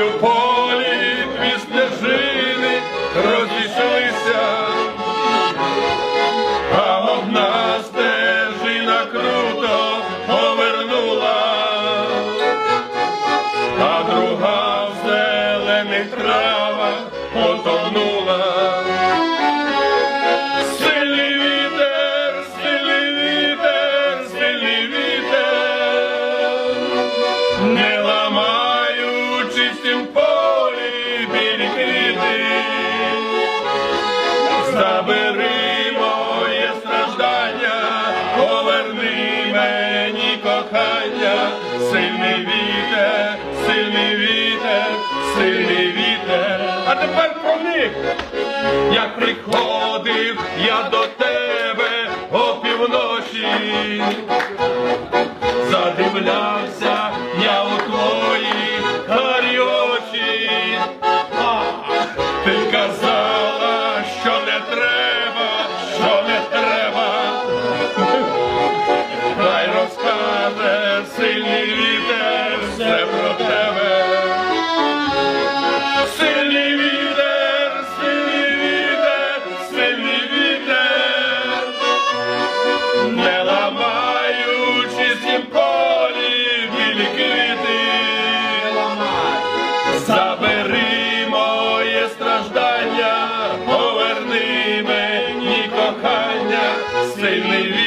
і в полі піснежини розійшлися, а одна стежина круто повернула, а друга в зелених травах потонула. забери моє страждання, поверни мені кохання, сильний вітер, сильний вітер, сильний вітер, а тепер про них, як приходить. забери моє страждання, поверни мені кохання, сильний.